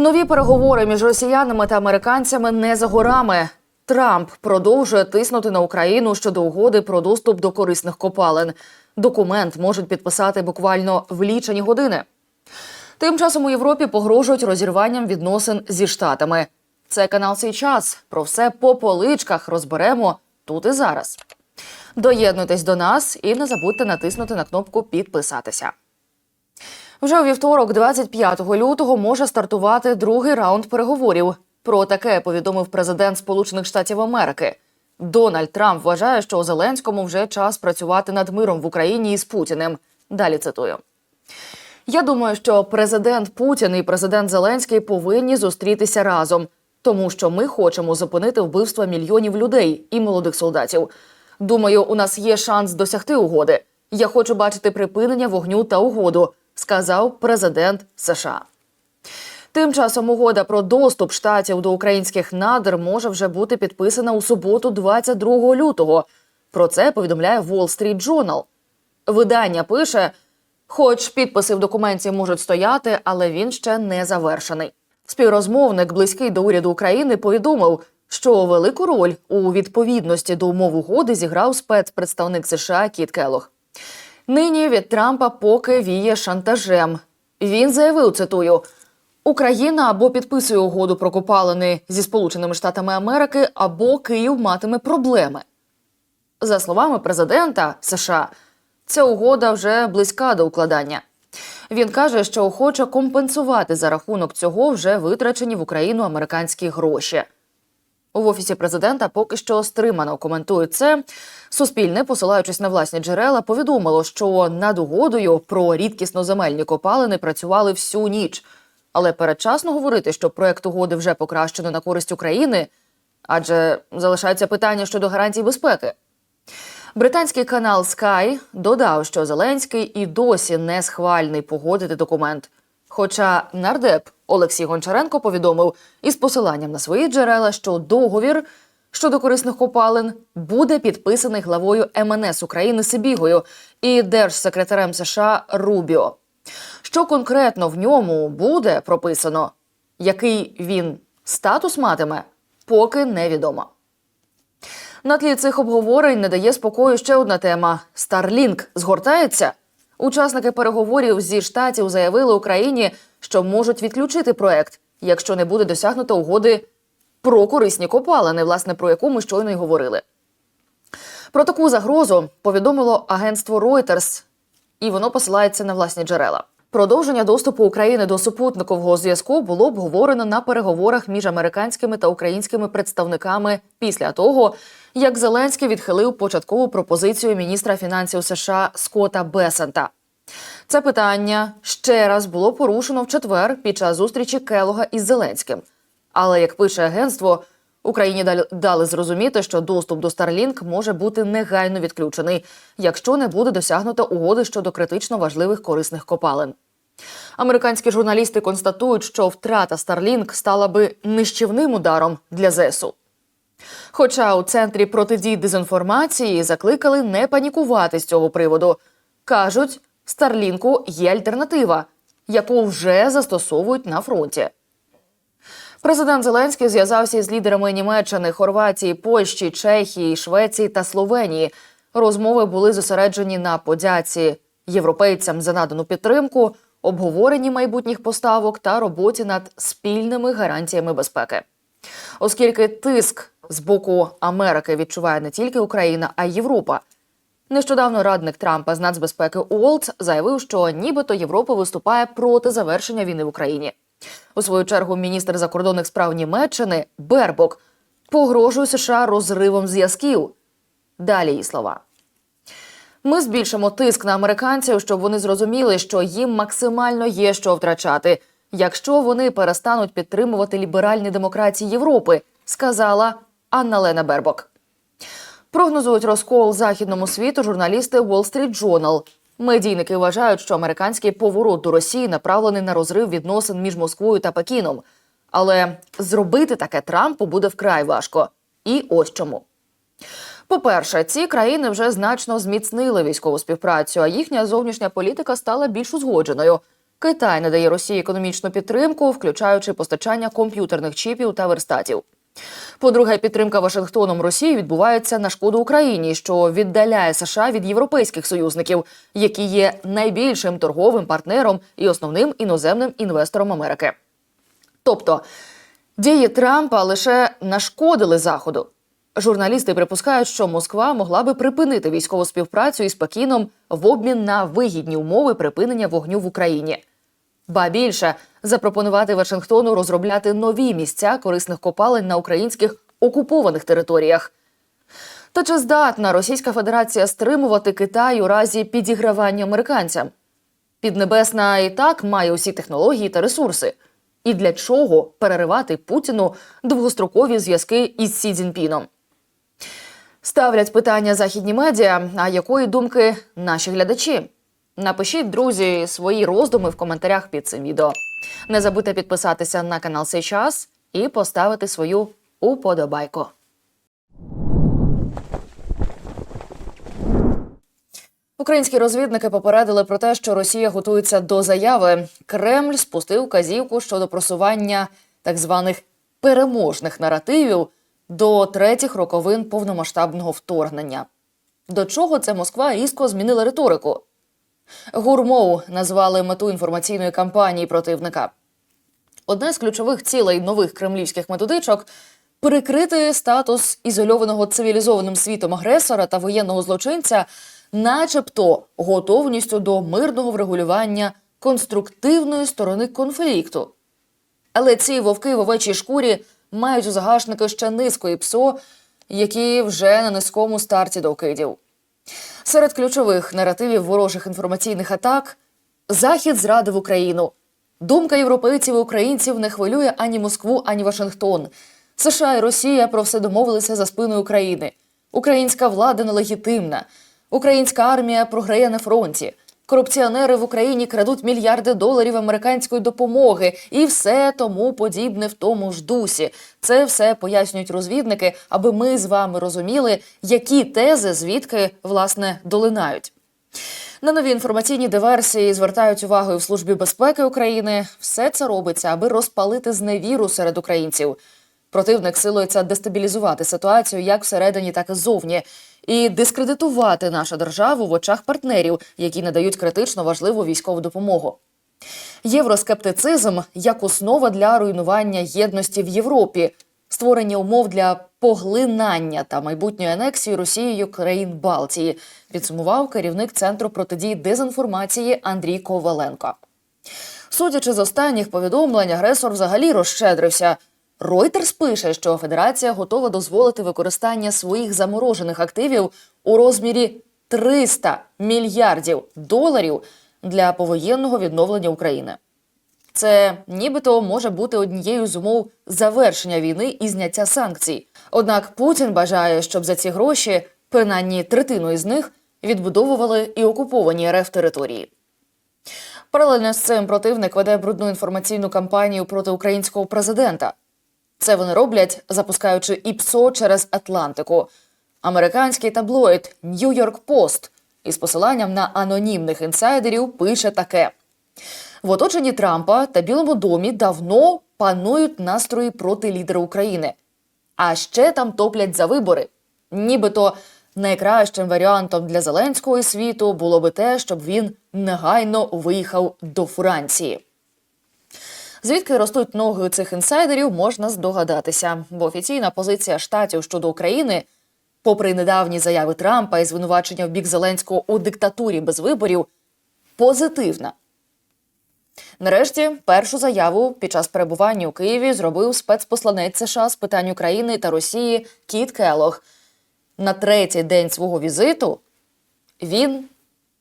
Нові переговори між росіянами та американцями не за горами. Трамп продовжує тиснути на Україну щодо угоди про доступ до корисних копалин. Документ можуть підписати буквально в лічені години. Тим часом у Європі погрожують розірванням відносин зі штатами. Це канал «Сей час». Про все по поличках розберемо тут і зараз. Доєднуйтесь до нас і не забудьте натиснути на кнопку підписатися. Вже у вівторок, 25 лютого, може стартувати другий раунд переговорів. Про таке повідомив президент Сполучених Штатів Америки. Дональд Трамп вважає, що Зеленському вже час працювати над миром в Україні із Путіним. Далі цитую. Я думаю, що президент Путін і президент Зеленський повинні зустрітися разом, тому що ми хочемо зупинити вбивства мільйонів людей і молодих солдатів. Думаю, у нас є шанс досягти угоди. Я хочу бачити припинення вогню та угоду, сказав президент США. Тим часом угода про доступ штатів до українських надр може вже бути підписана у суботу, 22 лютого. Про це повідомляє Wall Street Journal. Видання пише, хоч підписи в документі можуть стояти, але він ще не завершений. Співрозмовник, близький до уряду України, повідомив, що велику роль у відповідності до умов угоди зіграв спецпредставник США Кіт Келох. Нині від Трампа поки віє шантажем. Він заявив, цитую. Україна або підписує угоду про копалини зі Сполученими Штатами Америки, або Київ матиме проблеми. За словами президента США, ця угода вже близька до укладання. Він каже, що хоче компенсувати за рахунок цього вже витрачені в Україну американські гроші. В офісі президента поки що стримано коментують це. Суспільне, посилаючись на власні джерела, повідомило, що над угодою про рідкісноземельні копалини працювали всю ніч. Але передчасно говорити, що проект угоди вже покращено на користь України, адже залишається питання щодо гарантій безпеки. Британський канал Sky додав, що Зеленський і досі не схвальний погодити документ. Хоча нардеп Олексій Гончаренко повідомив із посиланням на свої джерела, що договір щодо корисних копалин буде підписаний главою МНС України Сибігою і держсекретарем США Рубіо. Що конкретно в ньому буде прописано, який він статус матиме, поки невідомо. На тлі цих обговорень не дає спокою ще одна тема: Starlink згортається. Учасники переговорів зі штатів заявили Україні, що можуть відключити проект, якщо не буде досягнуто угоди про корисні копалини, власне про яку ми щойно й говорили. Про таку загрозу повідомило агентство Reuters, і воно посилається на власні джерела. Продовження доступу України до супутникового зв'язку було обговорено на переговорах між американськими та українськими представниками після того, як Зеленський відхилив початкову пропозицію міністра фінансів США Скотта Бесента. Це питання ще раз було порушено в четвер під час зустрічі Келога із Зеленським. Але як пише агентство, Україні дали- зрозуміти, що доступ до Starlink може бути негайно відключений, якщо не буде досягнуто угоди щодо критично важливих корисних копалин. Американські журналісти констатують, що втрата Starlink стала би нищівним ударом для ЗСУ. Хоча у центрі протидії дезінформації закликали не панікувати з цього приводу. Кажуть, Старлінку є альтернатива, яку вже застосовують на фронті. Президент Зеленський зв'язався із лідерами Німеччини, Хорватії, Польщі, Чехії, Швеції та Словенії. Розмови були зосереджені на подяці європейцям за надану підтримку, обговоренні майбутніх поставок та роботі над спільними гарантіями безпеки. Оскільки тиск з боку Америки відчуває не тільки Україна, а й Європа. Нещодавно радник Трампа з нацбезпеки Уолтс заявив, що нібито Європа виступає проти завершення війни в Україні. У свою чергу міністр закордонних справ Німеччини Бербок погрожує США розривом зв'язків. Далі її слова. Ми збільшимо тиск на американців, щоб вони зрозуміли, що їм максимально є що втрачати, якщо вони перестануть підтримувати ліберальні демократії Європи, сказала Анна Лена Бербок. Прогнозують розкол західному світу журналісти Wall Street Journal. Медійники вважають, що американський поворот до Росії направлений на розрив відносин між Москвою та Пекіном. Але зробити таке Трампу буде вкрай важко. І ось чому. По-перше, ці країни вже значно зміцнили військову співпрацю, а їхня зовнішня політика стала більш узгодженою. Китай надає Росії економічну підтримку, включаючи постачання комп'ютерних чіпів та верстатів. По-друге, підтримка Вашингтоном Росії відбувається на шкоду Україні, що віддаляє США від європейських союзників, які є найбільшим торговим партнером і основним іноземним інвестором Америки. Тобто дії Трампа лише нашкодили Заходу. Журналісти припускають, що Москва могла би припинити військову співпрацю із Пекіном в обмін на вигідні умови припинення вогню в Україні. Ба більше запропонувати Вашингтону розробляти нові місця корисних копалень на українських окупованих територіях. Та чи здатна Російська Федерація стримувати Китай у разі підігравання американцям? Піднебесна і так має усі технології та ресурси. І для чого переривати Путіну довгострокові зв'язки із Сі Цзіньпіном? Ставлять питання західні медіа. А якої думки наші глядачі? Напишіть, друзі, свої роздуми в коментарях під цим відео. Не забудьте підписатися на канал «Сей час і поставити свою уподобайку. Українські розвідники попередили про те, що Росія готується до заяви. Кремль спустив казівку щодо просування так званих переможних наративів до третіх роковин повномасштабного вторгнення. До чого це Москва різко змінила риторику? Гурмоу назвали мету інформаційної кампанії противника. Одне з ключових цілей нових кремлівських методичок перекрити статус ізольованого цивілізованим світом агресора та воєнного злочинця, начебто готовністю до мирного врегулювання конструктивної сторони конфлікту. Але ці вовки в овечій шкурі мають у загашники ще низку і ПСО, які вже на низькому старті до кидів. Серед ключових наративів ворожих інформаційних атак Захід зрадив Україну. Думка європейців і українців не хвилює ані Москву, ані Вашингтон. США і Росія про все домовилися за спиною України. Українська влада нелегітимна. Українська армія програє на фронті. Корупціонери в Україні крадуть мільярди доларів американської допомоги і все тому подібне в тому ж дусі. Це все пояснюють розвідники, аби ми з вами розуміли, які тези звідки власне долинають. На нові інформаційні диверсії звертають увагу і в службі безпеки України. Все це робиться, аби розпалити зневіру серед українців. Противник силується дестабілізувати ситуацію як всередині, так і ззовні, і дискредитувати нашу державу в очах партнерів, які надають критично важливу військову допомогу. Євроскептицизм як основа для руйнування єдності в Європі, створення умов для поглинання та майбутньої анексії Росією країн Балтії, підсумував керівник центру протидії дезінформації Андрій Коваленко. Судячи з останніх повідомлень, агресор взагалі розщедрився. Reuters пише, що Федерація готова дозволити використання своїх заморожених активів у розмірі 300 мільярдів доларів для повоєнного відновлення України. Це нібито може бути однією з умов завершення війни і зняття санкцій. Однак Путін бажає, щоб за ці гроші, принаймні третину із них, відбудовували і окуповані РФ території. Паралельно з цим противник веде брудну інформаційну кампанію проти українського президента. Це вони роблять, запускаючи ІПСО через Атлантику. Американський таблоїд Нью-Йорк Пост із посиланням на анонімних інсайдерів пише таке: в оточенні Трампа та Білому домі давно панують настрої проти лідера України. А ще там топлять за вибори. Нібито найкращим варіантом для Зеленського світу було би те, щоб він негайно виїхав до Франції. Звідки ростуть ноги цих інсайдерів, можна здогадатися, бо офіційна позиція штатів щодо України, попри недавні заяви Трампа і звинувачення в бік Зеленського у диктатурі без виборів, позитивна. Нарешті першу заяву під час перебування у Києві зробив спецпосланець США з питань України та Росії Кіт Келох. На третій день свого візиту він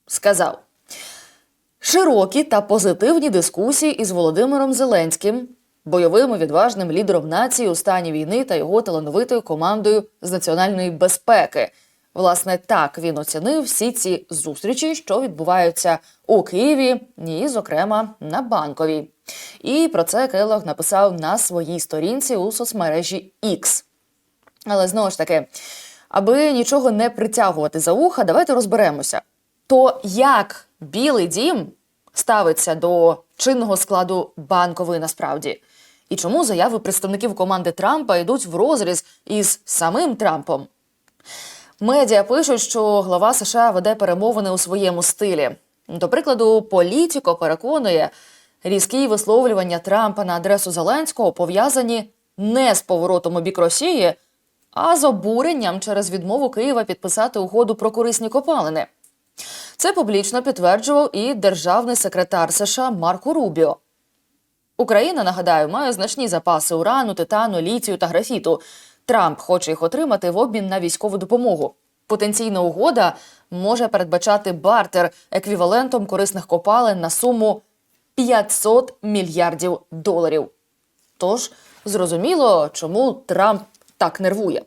сказав. Широкі та позитивні дискусії із Володимиром Зеленським, бойовим і відважним лідером нації у стані війни та його талановитою командою з національної безпеки. Власне, так він оцінив всі ці зустрічі, що відбуваються у Києві, і, зокрема, на банковій. І про це Келлог написав на своїй сторінці у соцмережі X. Але знову ж таки, аби нічого не притягувати за уха, давайте розберемося. То як Білий дім ставиться до чинного складу банкової насправді? І чому заяви представників команди Трампа йдуть в розріз із самим Трампом? Медіа пишуть, що глава США веде перемовини у своєму стилі. До прикладу, політико переконує, різкі висловлювання Трампа на адресу Зеленського пов'язані не з поворотом у бік Росії, а з обуренням через відмову Києва підписати угоду про корисні копалини. Це публічно підтверджував і державний секретар США Марко Рубіо. Україна, нагадаю, має значні запаси урану, титану, літію та графіту. Трамп хоче їх отримати в обмін на військову допомогу. Потенційна угода може передбачати бартер еквівалентом корисних копалин на суму 500 мільярдів доларів. Тож зрозуміло, чому Трамп так нервує.